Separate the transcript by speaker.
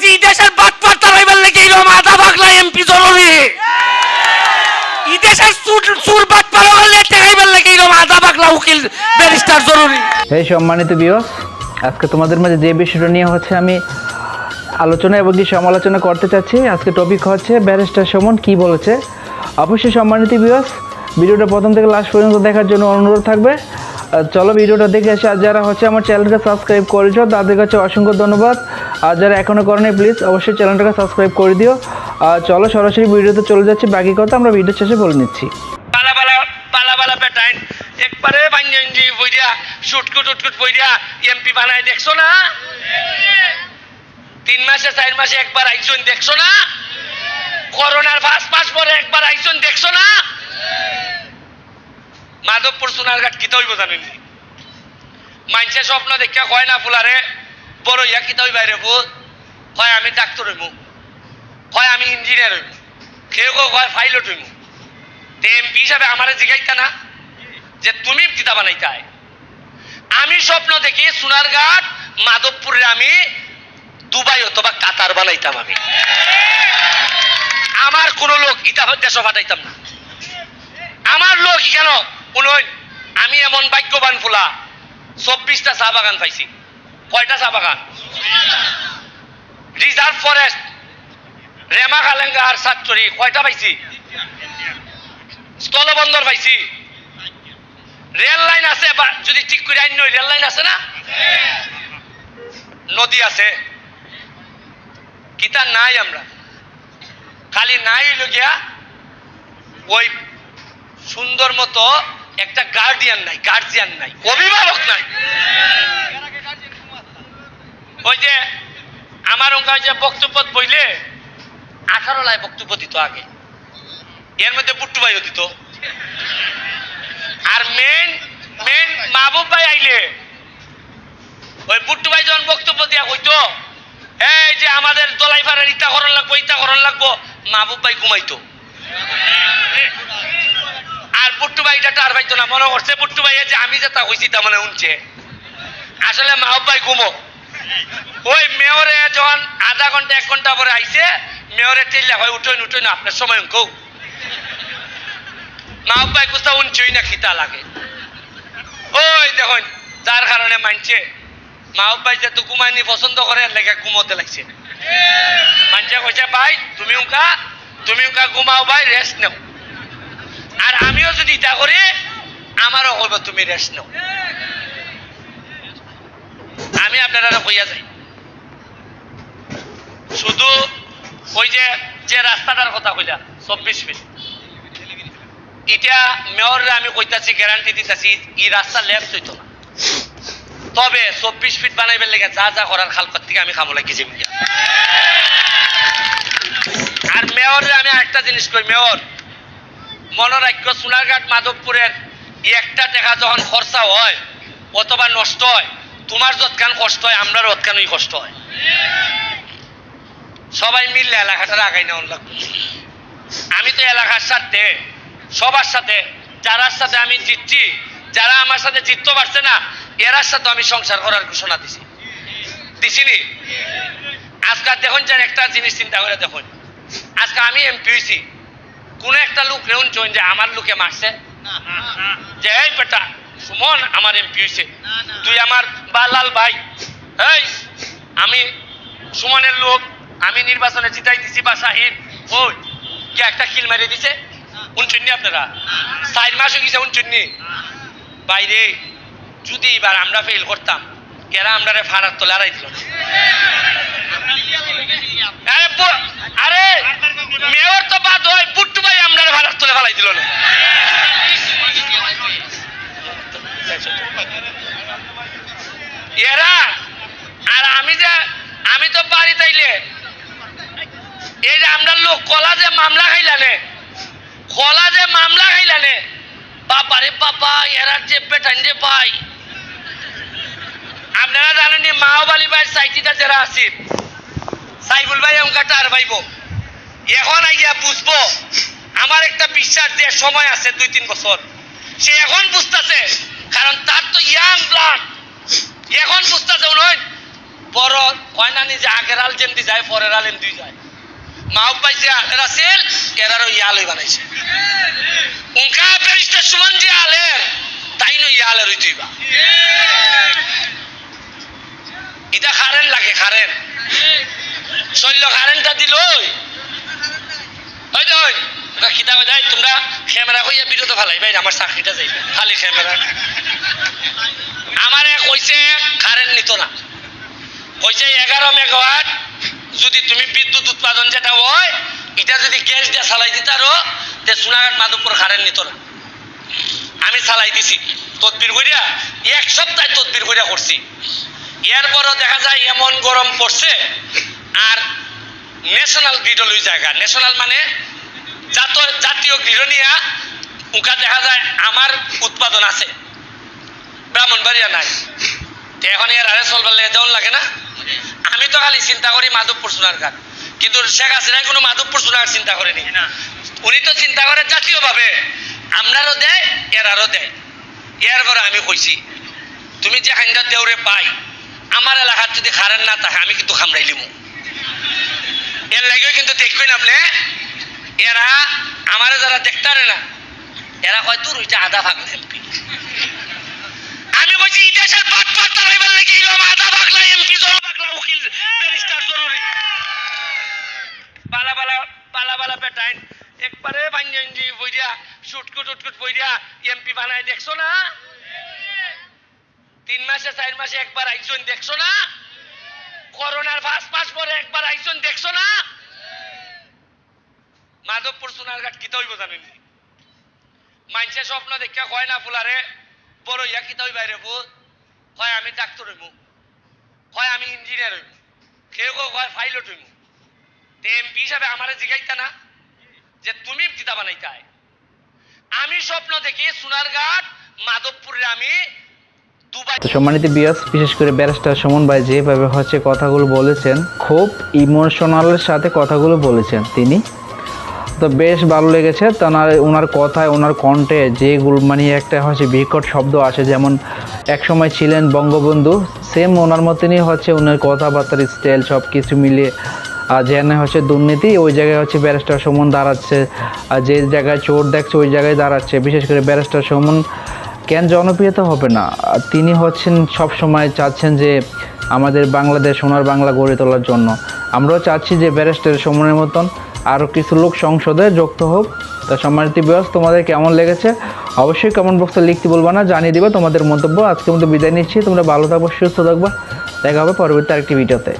Speaker 1: কইছি দেশের বাটপার তারাইবার লেগে এরকম আধা বাগলা এমপি জরুরি দেশের চুর চুর হলে টেকাইবার লেগে এরকম আধা বাগলা উকিল, ব্যারিস্টার জরুরি
Speaker 2: এই সম্মানিত বিয়স আজকে তোমাদের মাঝে যে বিষয়টা নিয়ে হচ্ছে আমি আলোচনা এবং কি সমালোচনা করতে চাচ্ছি, আজকে টপিক হচ্ছে ব্যারিস্টার সমন কি বলেছে। অবশ্যই সম্মানিত বিয়স ভিডিওটা প্রথম থেকে লাস্ট পর্যন্ত দেখার জন্য অনুরোধ থাকবে। চলো ভিডিওটা দেখে এসে আর যারা হচ্ছে আমার চ্যানেলটাকে সাবস্ক্রাইব করেছ, তাদের কাছে অসংখ্য ধন্যবাদ। আর যারা এখনও করেনি প্লিজ অবশ্যই চ্যানেলটাকে সাবস্ক্রাইব করে দিও। আর চলো, সরাসরি ভিডিওতে চলে যাচ্ছি। বাকি কথা আমরা ভিডিও শেষে বলে নিচ্ছি।
Speaker 1: এমপি দেখছ না? তিন মাসে মাসে একবার দেখছ না? করোনার একবার দেখছ না? মাধবপুর সোনারঘাট কিতা হইব জানেন মাইনসে স্বপ্ন দেখা কয় না ফুলারে? বড় ইয়া কিতা হইব বাইরে ফুল কয় আমি ডাক্তার হইব কয় আমি ইঞ্জিনিয়ার হইব কেউ কেউ কয় পাইলট হইব তে এমপি হিসাবে আমারে জিগাইতা না যে তুমি কিতা বানাইতাই। আমি স্বপ্ন দেখি সোনারঘাট মাধবপুরে আমি, দুবাই অথবা কাতার বানাইতাম আমি। আমার কোন লোক ইটা দেশ পাঠাইতাম না। আমার লোক কেন উনই আমি এমন ভাগ্যবান ফুলা। চব্বিশটা চা বাগান পাইছি। কয়টা চা বাগান? রিজার্ভ ফরেস্ট রেমা কালেঙ্গা আর সাতচুরি, কয়টা পাইছি? স্থলবন্দর পাইছি। রেল লাইন আছে যদি ঠিক করে আইন রেল লাইন আছে না? নদী আছে। কিতা নাই আমরা। খালি নাই হইল গিয়া ওই সুন্দর মতো একটা গার্ডিয়ান নাই গার্জিয়ান নাই, অভিভাবক নাই। ওই যে আমার ওখানে যে বক্তব্য বইলে আঠারো লাই বক্তব্য দিত আগে। এর মধ্যে পুট্টু ভাইও দিত। আর মেন মেন মাহবুব ভাই আইলে, ওই পুট্টু ভাই যখন বক্তব্য দিয়া কইতো, এই যে আমাদের দলাই পাড়ার ইটা করণ লাগবো ইটা করণ লাগবো, মাহবুব ভাই ঘুমাইতো। আর পুট্টু ভাইটা টার পাইতো না, মনে করছে পুট্টু ভাই যে আমি যেটা কইছি তা মনে উনছে আসলে মাহবুব ভাই ঘুমো। ওই মেয়রে যখন আধা ঘণ্টা, এক ঘণ্টা পরে আইছে, মেয়রে টেল্লা হয় উঠোই উঠোই না আপনার সময় কৌ মাহবুব ভাই কোথাও উনছই না, খিতা লাগে। ওই দেখুন, যার কারণে মানছে মাহবুব ভাই যে তো ঘুমাইনি পছন্দ করে লেগে ঘুমোতে লাগছে। মানছে, কইছে, ভাই, তুমি উনকা তুমি উনকা ঘুমাও, ভাই রেস্ট নাও। আর আমিও যদি ইটা করি, আমারও কইব, তুমি রেস্ট নাও। আমি আপনারা কইয়া যাই। শুধু ওই যে যে রাস্তাটার কথা কইলা, চব্বিশ ফিট এটা মেয়ররে আমি কইতাছি গ্যারান্টি দিতেছি এই রাস্তা লেফট হইতো না। তবে চব্বিশ ফিট বানাইবার লেগে যা যা করার খালকত থেকে আমি খামো লাগি জিম আর মেয়রে আমি একটা জিনিস কই, মেয়র মনোরাজ্য সোনারঘাট মাধবপুরের একটা টাকা যখন খরচা হয়, অথবা নষ্ট হয় তোমার যৎকান কষ্ট হয় আমরার অতকানই কষ্ট হয়। সবাই মিললে এলাকাটা আগাই নেওয়ার লাগবে। আমি তো এলাকার সাথে, সবার সাথে, যারার সাথে আমি জিতছি, যারা আমার সাথে জিততে পারছে না, এরার সাথে আমি সংসার করার ঘোষণা দিছি। দিছিনি? আজকাল দেখুন যেন একটা জিনিস চিন্তা করে দেখুন। আজকে আমি এমপি হয়েছি কোন একটা লোক রেউন যে আমার লোকে মারছে। যে, এই বেটা সুমন আমার এমপি হয়েছে তুই আমার বালাল ভাই। এই আমি সুমনের লোক আমি নির্বাচনে জিতাই দিছি বা শাহিন। ওই কি একটা কিল মেরে দিছে? উনচুন্নি আপনারা? চার মাস হয়ে গেছে উনচুন্নি বাইরে যদি এবার আমরা ফেল করতাম কেরা আমরা ফাড়ার তোলে আড়াই দিল না। আরে ব- আরে মেয়র তো বাদ হয় পুট্টু ভাই আমরা ফাড়ার তোলে ফেলাই দিল না এরা আর আমি যে আমি তাইলে এই যে আমরা লোক, কলা যে মামলা খাইলানে, কলা যে মামলা খাইলানে বাবারে বাবা এরা যে পেটান যে পাই আপনারা জানেন মাওবালি ভাই সাইটিটা যারা আছে, সাইফুল ভাই অঙ্কাটা আর ভাইব এখন আইয়া বুঝব, আমার একটা বিশ্বাস যে সময় আছে দুই, তিন বছর। সে এখন বুঝতেছে, কারণ তার তো ইয়াং ব্লাড। এখন বুঝতেছে নয় বড় কয় না নিজে আগের আল যেমনি যায়, পরের আল এমনি যায়। মাও পাইছে আলের আছিল এরারও ইয়ালই বানাইছে। উনকা ব্যারিস্টার সুমন যে আলের, তাই নই ইয়ালের ওই দুইবা এটা খারেন লাগে, খারেন। শৈল্য খারেনটা দিল, ওই। ওই যে খিতাবে যায় তোমরা ক্যামেরা হইয়া বিরত ফালাই, ভাই, আমার চাকরিটা যাইবে, খালি ক্যামেরা। আমারে কইছে কারেন্ট নিত না। কইছে এগারো মেগাওয়াট, যদি তুমি বিদ্যুৎ উৎপাদন যেটা হয়, এটা যদি গ্যাস দিয়ে চালাই দিতে আরও তে সোনাঘাট মাধবপুর কারেন্ট নিত না আমি চালাই দিছি, তদবির করিয়া এক সপ্তাহ তদবির করিয়া করছি। এরপরও দেখা যায় এমন গরম পড়ছে, আর ন্যাশনাল গ্রিড ওই জায়গা। ন্যাশনাল মানে জাত- জাতীয় গ্রিড নিয়া, উকা দেখা যায় আমার উৎপাদন আছে। ব্রাহ্মণবাড়িয়া নাই। এখন এর আরে চলবার লেগে দেওয়ার লাগে না। আমি তো খালি চিন্তা করি মাধবপুর সোনার ঘাট কিন্তু শেখ হাসিনাই কোনো মাধবপুর সোনার চিন্তা করেনি। না। উনি তো চিন্তা করে জাতীয়ভাবে। আপনারও দেয় এরারও দেয়। এর পরে আমি কইছি তুমি যে খাইন্দার দেউরে পাই আমার এলাকার যদি খারেন না থাকে আমি কিন্তু খামড়াইলিমু এর লাগেও কিন্তু দেখবেন আপনি এরা আমার যারা দেখতারে না এরা কয় হয়তো রুইটা আধা ভাগ এমপি আমি কইছি দেশের পাট পাট তারাইবার লাগি এরকম আধা পাগলা, এমপি জল পাগলা, উকিল, ব্যারিস্টার জরুরি বালা বালা বালা বালা বেটাইন একবারে বাঞ্জি বইরা শুটকুট উটকুট বইরা এমপি বানায়, দেখছ না? তিন মাসে, চার মাসে একবার আইসন, দেখছ না? করোনার ফার্স্ট পাস পরে একবার আইসন, দেখছ না? মাধবপুর, সোনারঘাট কিতা হইব জানেন মাইনসে স্বপ্ন দেখা কয় না ফুলারে? বড় ইয়া কিতা হইবা রে ফুল কয় আমি ডাক্তার হইব কয় আমি ইঞ্জিনিয়ার হইব কেউ কেউ কয় পাইলট হইব তে এমপি হিসাবে আমারে জিগাইতা না যে তুমি কিতা বানাইতাই। আমি স্বপ্ন দেখি সোনারঘাট মাধবপুরে আমি
Speaker 2: সম্মানিত বিয়াস বিশেষ করে ব্যারিস্টার সুমন ভাই যেভাবে হচ্ছে কথাগুলো বলেছেন, খুব ইমোশনালের সাথে কথাগুলো বলেছেন তিনি। তো বেশ ভালো লেগেছে। তার ওনার কথায়, ওনার কণ্ঠে যেগুলো মানে একটা হচ্ছে বিকট শব্দ আসে, যেমন একসময় ছিলেন বঙ্গবন্ধু সেম ওনার মতনই হচ্ছে ওনার কথাবার্তার স্টাইল সব কিছু মিলিয়ে। আর যেখানে হচ্ছে দুর্নীতি, ওই জায়গায় হচ্ছে ব্যারিস্টার সুমন দাঁড়াচ্ছে। আর যে জায়গায় চোর দেখছে, ওই জায়গায় দাঁড়াচ্ছে। বিশেষ করে ব্যারিস্টার সুমন কেন জনপ্রিয়তা হবে না? তিনি হচ্ছেন সব সময় চাচ্ছেন যে আমাদের বাংলাদেশ সোনার বাংলা গড়ে তোলার জন্য। আমরাও চাচ্ছি যে ব্যারিস্টার সমনের মতন আরও কিছু লোক সংসদে যুক্ত হোক। তা সম্মানিত বিবাস তোমাদের কেমন লেগেছে? অবশ্যই কমেন্ট বক্সে লিখতে বলবা না, জানিয়ে দিবা তোমাদের মন্তব্য। আজকে মতো বিদায় নিচ্ছি। তোমরা ভালো থাকব, সুস্থ থাকবা। দেখা হবে পরবর্তী আরেকটি ভিডিওতে।